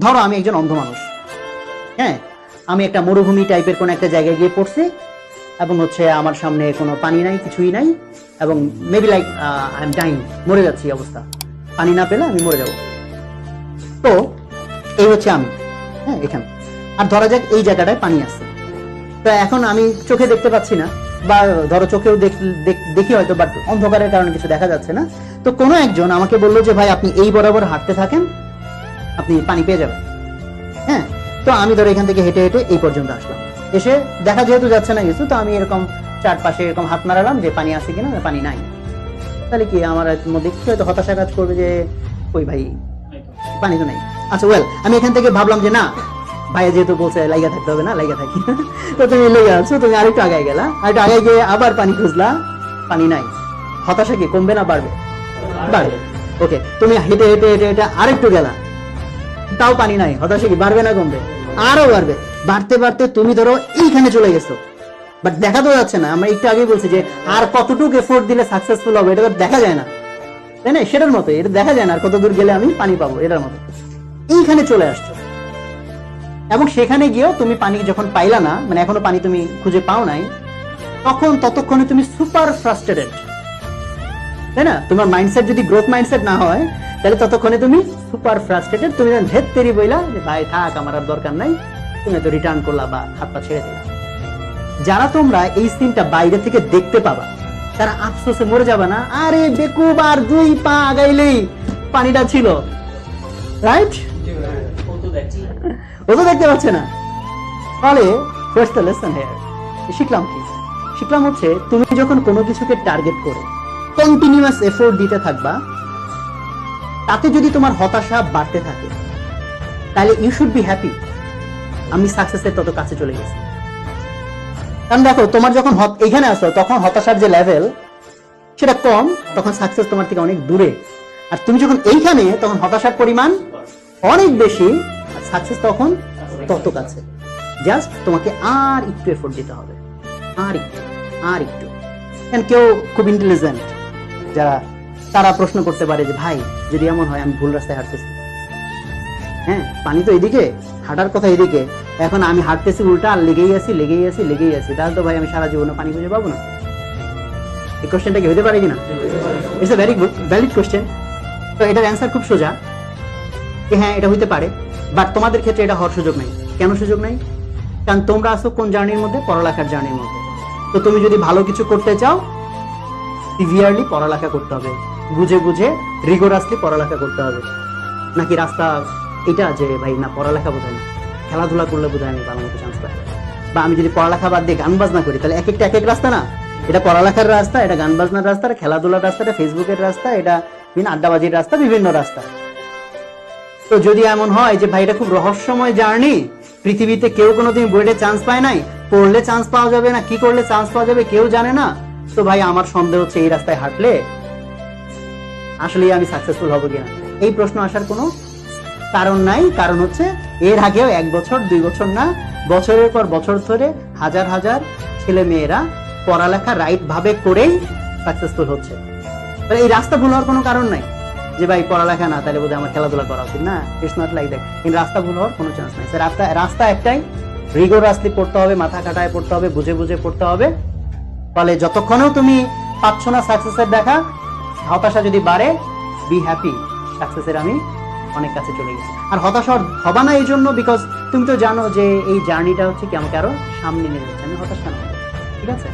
ধরো আমি একজন অন্ধ মানুষ। হ্যাঁ আমি একটা মরুভূমি টাইপের কোনো একটা জায়গায় গিয়ে পড়ছি এবং হচ্ছে আমার সামনে কোনো পানি নাই, কিছুই নাই এবং maybe like I am dying মরে যাচ্ছি অবস্থা। পানি না পেলে আমি মরে যাব। তো এই হচ্ছে আমি। হ্যাঁ এখানে। আর ধরা যাক এই জায়গাটায় পানি আছে। তো এখন আমি চোখে দেখতে পাচ্ছি না, বা ধরো চোখেও দেখ- হয়তো বাট অন্ধকারের কারণে কিছু দেখা যাচ্ছে না। তো কোনো একজন আমাকে বলল যে, ভাই, আপনি এই বরাবর হাঁটতে থাকেন? আপনি পানি পেয়ে যাবেন। হ্যাঁ তো আমি ধরো এখান থেকে হেঁটে হেঁটে এই পর্যন্ত আসলাম। এসে দেখা যেহেতু যাচ্ছে না কিছু, তো আমি এরকম চারপাশে এরকম হাত নাড়ালাম যে পানি আছে কিনা পানি নাই। তাহলে কি আমার মধ্যে একটু হয়তো হতাশা কাজ করবে যে ওই ভাই, পানি তো নাই। আচ্ছা ওয়েল আমি এখান থেকে ভাবলাম যে না, ভাইয়া যেহেতু বলছে লাইগা থাকতে হবে না, লাইগা থাকি। তো তুমি লেগে আছো তুমি আরেকটু আগায় গেলা, আরেকটু আগায় গিয়ে আবার পানি খুঁজলা, পানি নাই। হতাশা কি কমবে না বাড়বে? বাড়বে। ওকে, তুমি হেঁটে হেঁটে হেঁটে হেঁটে আরেকটু গেলা। তাও পানি নাই, হতাশা কি বাড়বে না কমবে? আরও বাড়বে। বাড়তে বাড়তে তুমি ধরো এইখানে চলে গেছো। বাট দেখা তো যাচ্ছে না, আমরা একটু আগেই বলছি যে আর কতটুকু এফোর্ট দিলে সাকসেসফুল হবে, এটা দেখা যায় না। তাই না? সেটার মতো এটা দেখা যায় না, আর কত দূর গেলে আমি পানি পাবো, এটার মতো এইখানে চলে আসছো। এবং সেখানে গিয়েও তুমি পানি যখন পাইলা না মানে এখনও পানি তুমি খুঁজে পাও নাই, তখন ততক্ষণে তুমি সুপার ফ্রাস্ট্রেটেড তাই না? তোমার মাইন্ডসেট যদি গ্রোথ মাইন্ডসেট না হয় তাহলে ততক্ষণে তুমি সুপার ফ্রাস্ট্রেটেড তুমি ভেদ তেরি বইলা যে ভাই থাক আমার আর দরকার নাই। তুমি তো রিটার্ন করলা বা হাত পা ছেড়ে দিলা। যারা তোমরা এই সিনটা বাইরে থেকে দেখতে পাবা তারা আফসোসে মরে যাবে না। আরে বেকুব আর দুই পা আগাইলেই পানিটা ছিল। রাইট ও তো দেখতে পাচ্ছে না। ফলে ফার্স্ট দ্য লেসন হেয়ার শিখলাম কি? শিখলাম হচ্ছে তুমি যখন কোনো কিছুকে টার্গেট করে কন্টিনিউয়াস এফোর্ট দিতে থাকবা, তাতে যদি তোমার হতাশা বাড়তে থাকে, তাহলে ইউ শুড বি হ্যাপি আমি সাকসেসের তত কাছে চলে গেছি। কারণ দেখো, তোমার যখন এখানে আসো, তখন হতাশার যে লেভেল সেটা কম, তখন সাকসেস তোমার থেকে অনেক দূরে। আর তুমি যখন এইখানে, তখন হতাশার পরিমাণ অনেক বেশি, আর সাকসেস তখন তত কাছে। জাস্ট তোমাকে আর একটু এফোর্ট দিতে হবে। আর একটু আর একটু। কেউ খুব ইন্টেলিজেন্ট যারা, তারা প্রশ্ন করতে পারে যে, ভাই, যদি এমন হয়, আমি ভুল রাস্তায় হাঁটতেছি। হ্যাঁ পানি তো এদিকে, হাঁটার কথা এদিকে। এখন আমি হাঁটতেছি উল্টা, আর লেগেই আছি লেগেই আছি লেগেই আছি। তাহলে তো ভাই, আমি সারা জীবনে পানি খুঁজে পাবো না। এই কোশ্চেনটা কি হতে পারে কিনা? It's a very good valid question তো এটার অ্যান্সার খুব সোজা। যে হ্যাঁ এটা হইতে পারে। বাট তোমাদের ক্ষেত্রে এটা হওয়ার সুযোগ নেই। কেন সুযোগ নেই? কারণ তোমরা আসো কোন জার্নির মধ্যে? পড়ালেখার জার্নির মধ্যে। তো তুমি যদি ভালো কিছু করতে চাও সিভিয়ারলি পড়ালেখা করতে হবে। বুঝে বুঝে রিগোরাসলি পড়ালেখা করতে হবে। নাকি রাস্তা এটা যে, ভাই, না, পড়ালেখা বোঝায় না। খেলাধুলা করলে বোধহয় আমি ভালো মতো চান্স পাই। বা আমি যদি পড়ালেখা বাদ দিয়ে গান বাজনা করি, তাহলে এক একটা এক এক রাস্তা না? এটা পড়ালেখার রাস্তা, এটা গান বাজনার রাস্তা, এটা খেলাধুলার রাস্তা, এটা ফেসবুকের রাস্তা, এটা বিভিন্ন আড্ডাবাজির রাস্তা, বিভিন্ন রাস্তা। তো যদি এমন হয় যে, ভাই, এটা খুব রহস্যময় জার্নি, পৃথিবীতে কেউ কোনোদিন বুয়েটে চান্স পায় নাই, পড়লে চান্স পাওয়া যাবে না, কি করলে চান্স পাওয়া যাবে, কেউ জানে না। তো ভাই, আমার সন্দেহ হচ্ছে এই রাস্তায় হাঁটলে আসলে আমি সাকসেসফুল হব কিনা? এই প্রশ্ন আসার কোনো কারণ নাই। কারণ হচ্ছে এর আগেও এক বছর, দুই বছর না, বছরের পর বছর ধরে হাজার হাজার ছেলে মেয়েরা পড়ালেখা রাইট ভাবে করেই সাকসেসফুল হচ্ছে। এই রাস্তা ভুল হওয়ার কোনো কারণ নাই যে ভাই পড়ালেখা না, তাহলে বোধহয় আমার খেলাধুলা করা উচিত না। ইটস নট লাইক দ্যাট কিন্তু রাস্তা ভুল হওয়ার কোনো চান্স নাই। রাস্তা রাস্তা একটাই। রিগোরাসলি পড়তে হবে, মাথা কাটায় পড়তে হবে, বুঝে বুঝে পড়তে হবে। ফলে যতক্ষণও তুমি পাচ্ছ না সাকসেসের দেখা, হতাশা যদি বাড়ে বি হ্যাপি সাকসেসের আমি অনেক কাছে চলে গেছি। আর হতাশা হবা না এই জন্য বিকজ তুমি তো জানো যে এই জার্নিটা হচ্ছে কি আমাকে আরও সামনে নিয়ে যাচ্ছে। আমি হতাশ না ঠিক আছে?